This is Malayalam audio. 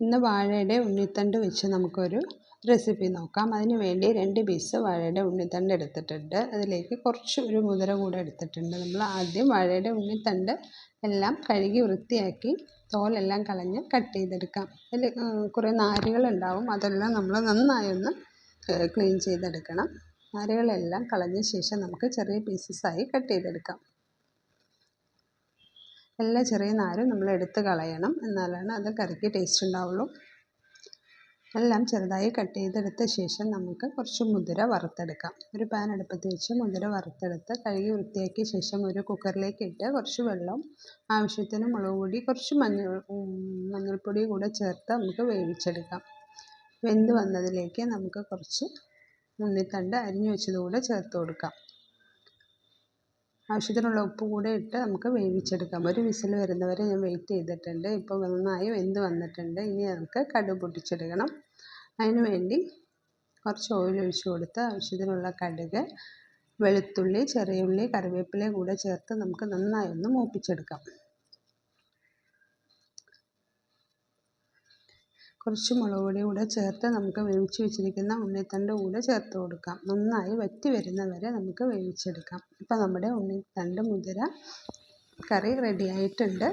ഇന്ന് വാഴയുടെ ഉണ്ണിത്തണ്ട് വെച്ച് നമുക്കൊരു റെസിപ്പി നോക്കാം. അതിന് വേണ്ടി രണ്ട് പീസ് വാഴയുടെ ഉണ്ണിത്തണ്ട് എടുത്തിട്ടുണ്ട്. അതിലേക്ക് കുറച്ച് ഒരു മുതിര കൂടെ എടുത്തിട്ടുണ്ട്. നമ്മൾ ആദ്യം വാഴയുടെ ഉണ്ണിത്തണ്ട് എല്ലാം കഴുകി വൃത്തിയാക്കി തോലെല്ലാം കളഞ്ഞ് കട്ട് ചെയ്തെടുക്കാം. അതിൽ കുറേ നാരുകളുണ്ടാവും അതെല്ലാം നമ്മൾ നന്നായി ഒന്ന് ക്ലീൻ ചെയ്തെടുക്കണം. നാരുകളെല്ലാം കളഞ്ഞ ശേഷം നമുക്ക് ചെറിയ പീസസായി കട്ട് ചെയ്തെടുക്കാം. എല്ലാ ചെറിയ നാരും നമ്മൾ എടുത്ത് കളയണം. എന്നാലാണ് അത് കറിക്ക് ടേസ്റ്റ് ഉണ്ടാവുള്ളൂ. എല്ലാം ചെറുതായി കട്ട് ചെയ്തെടുത്ത ശേഷം നമുക്ക് കുറച്ച് മുതിര വറുത്തെടുക്കാം. ഒരു പാൻ അടുപ്പത്ത് വെച്ച് മുതിര വറുത്തെടുത്ത് കഴുകി വൃത്തിയാക്കിയ ശേഷം ഒരു കുക്കറിലേക്ക് ഇട്ട് കുറച്ച് വെള്ളം ആവശ്യത്തിന് മുളക് പൊടി കുറച്ച് മഞ്ഞൾ മഞ്ഞൾപ്പൊടി കൂടെ ചേർത്ത് നമുക്ക് വേവിച്ചെടുക്കാം. വെന്ത് വന്നതിലേക്ക് നമുക്ക് കുറച്ച് ഉണ്ണിത്തണ്ട് അരിഞ്ഞു വെച്ചത് കൂടെ ചേർത്ത് കൊടുക്കാം. ആവശ്യത്തിനുള്ള ഉപ്പ് കൂടെ ഇട്ട് നമുക്ക് വേവിച്ചെടുക്കാം. ഒരു വിസിൽ വരുന്നവരെ ഞാൻ വെയിറ്റ് ചെയ്തിട്ടുണ്ട്. ഇപ്പോൾ നന്നായി വെന്ത് വന്നിട്ടുണ്ട്. ഇനി നമുക്ക് കടുക് പൊട്ടിച്ചെടുക്കണം. അതിന് വേണ്ടി കുറച്ച് ഓയിൽ ഒഴിച്ച് കൊടുത്ത് ആവശ്യത്തിനുള്ള കടുക് വെളുത്തുള്ളി ചെറിയ ഉള്ളി കറിവേപ്പില കൂടെ ചേർത്ത് നമുക്ക് നന്നായി ഒന്ന് മൂപ്പിച്ചെടുക്കാം. കുറച്ച് മുളക് പൊടി കൂടെ ചേർത്ത് നമുക്ക് വേവിച്ച് വെച്ചിരിക്കുന്ന ഉണ്ണിത്തണ്ട് കൂടെ ചേർത്ത് കൊടുക്കാം. നന്നായി വറ്റി വരുന്നവരെ നമുക്ക് വേവിച്ചെടുക്കാം. ഇപ്പം നമ്മുടെ ഉണ്ണിത്തണ്ട് മുതിര കറി റെഡി ആയിട്ടുണ്ട്.